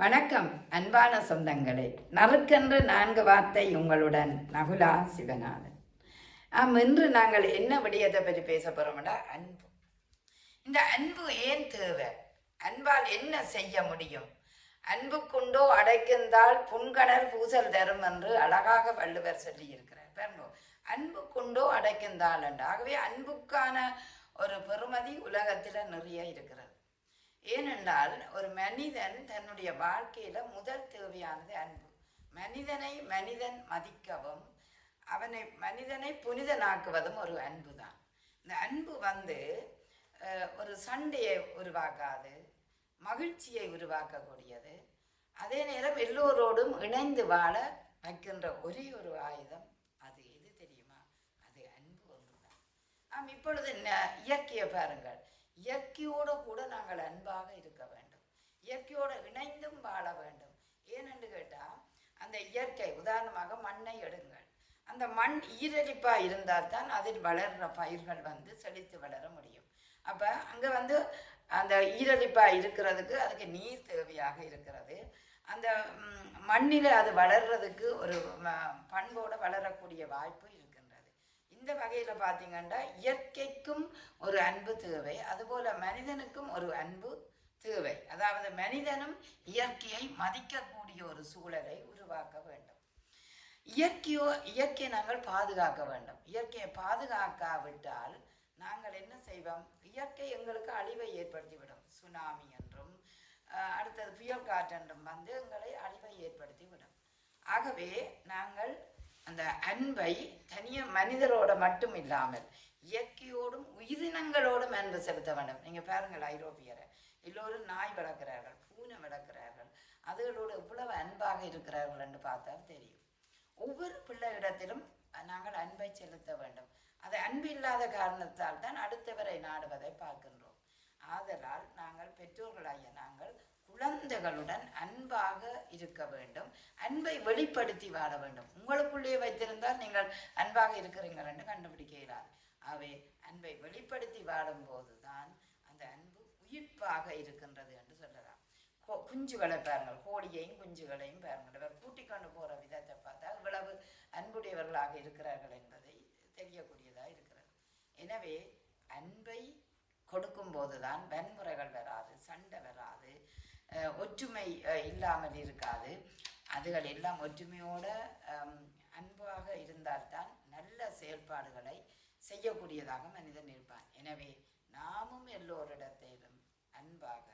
வணக்கம் அன்பான சொந்தங்களே. நறுக்கென்று நான்கு வார்த்தை உங்களுடன் நகுலா சிவநாதன். ஆம் இன்று நாங்கள் என்ன விடயத்தை பற்றி பேச போகிறோம்டா அன்பு. இந்த அன்பு ஏன் தேவை? அன்பால் என்ன செய்ய முடியும்? அன்புக்குண்டோ அடைக்கின்றால் புன்கணர் பூசல் தரும் என்று அழகாக வள்ளுவர் சொல்லியிருக்கிறார். பாருங்க அன்புக்குண்டோ அடைக்கின்றால் என்று ஆகவே அன்புக்கான ஒரு பெருமதி உலகத்தில் நிறைய இருக்கிறது. ஏனென்றால் ஒரு மனிதன் தன்னுடைய வாழ்க்கையில் முதல் தேவையானது அன்பு. மனிதனை மனிதன் மதிக்கவும் அவனை மனிதனை புனிதனாக்குவதும் ஒரு அன்பு தான் இந்த அன்பு வந்து ஒரு சண்டையை உருவாக்காது மகிழ்ச்சியை உருவாக்கக்கூடியது. அதே நேரம் எல்லோரோடும் இணைந்து வாழ வைக்கின்ற ஒரே ஒரு ஆயுதம் அது. எது தெரியுமா? அது அன்பு ஒன்றுதான். ஆம் இப்பொழுது ந- இயற்கையை பாருங்கள். இயற்கையோடு கூட நாங்கள் அன்பாக இருக்க வேண்டும். இயற்கையோடு இணைந்தும் வாழ வேண்டும். ஏனென்று கேட்டால் அந்த இயற்கை உதாரணமாக மண்ணை எடுங்கள். அந்த மண் ஈரடிப்பாக இருந்தால் தான் அதில் வளர்ற பயிர்கள் வந்து செழித்து வளர முடியும். அப்போ அங்கே வந்து அந்த ஈரடிப்பாக இருக்கிறதுக்கு அதுக்கு நீர் தேவையாக இருக்கிறது. அந்த மண்ணில் அது வளர்றதுக்கு ஒரு பண்போடு வளரக்கூடிய வாய்ப்பு இருக்கின்றது இந்த வகையில் பார்த்தீங்கன்னா இயற்கைக்கும் ஒரு அன்பு தேவை. அதுபோல மனிதனுக்கும் ஒரு அன்பு தேவை. அதாவது மனிதனும் இயற்கையை மதிக்கக்கூடிய ஒரு சூழலை உருவாக்க வேண்டும். இயற்கையோ இயற்கையை நாங்கள் பாதுகாக்க வேண்டும். இயற்கையை பாதுகாக்காவிட்டால் நாங்கள் என்ன செய்வோம்? இயற்கை எங்களுக்கு அழிவை ஏற்படுத்திவிடும். சுனாமி என்றும் அடுத்தது புயல் காற்றென்றும் வந்து எங்களை அழிவை ஏற்படுத்திவிடும். ஆகவே நாங்கள் அந்த அன்பை தனிய மனிதரோட மட்டும் இல்லாமல் இயற்கையோடும் உயிரினங்களோடும் அன்பு செலுத்த வேண்டும். நீங்க பாருங்கள் ஐரோப்பியரை எல்லோரும் நாய் வளர்க்கிறார்கள் பூனை வளர்க்கிறார்கள் அதுகளோடு எவ்வளவு அன்பாக இருக்கிறார்கள் என்று பார்த்தால் தெரியும். ஒவ்வொரு பிள்ளையிடத்திலும் நாங்கள் அன்பை செலுத்த வேண்டும். அது அன்பு இல்லாத காரணத்தால் தான் அடுத்தவரை நாடுவதை பார்க்கின்றோம். ஆதலால் நாங்கள் பெற்றோர்களாகிய நாங்கள் குழந்தைகளுடன் அன்பாக இருக்க வேண்டும். அன்பை வெளிப்படுத்தி வாழ வேண்டும். உங்களுக்குள்ளேயே வைத்திருந்தால் நீங்கள் அன்பாக இருக்கிறீர்கள் என்று கண்டுபிடிக்க இயலாது. ஆகவே அன்பை வெளிப்படுத்தி வாழும்போது தான் அந்த அன்பு உயிர்ப்பாக இருக்கின்றது என்று சொல்லலாம். குஞ்சுகளை பாருங்கள். கோழியையும் குஞ்சுகளையும் பாருங்கள். இவர் கூட்டிக் கொண்டு போகிற விதத்தை பார்த்தா இவ்வளவு அன்புடையவர்களாக இருக்கிறார்கள் என்பதை தெரியக்கூடியதாக இருக்கிறது. எனவே அன்பை கொடுக்கும் போதுதான் வன்முறைகள் வராது சண்டை வராது. ஒற்றுமை இல்லாமல் இருக்காது. அதுகள் எல்லாம் ஒற்றுமையோட அன்பாக இருந்தால்தான் நல்ல செயல்பாடுகளை செய்யக்கூடியதாக மனிதன் இருப்பான். எனவே நாமும் எல்லோரிடத்திலும் அன்பாக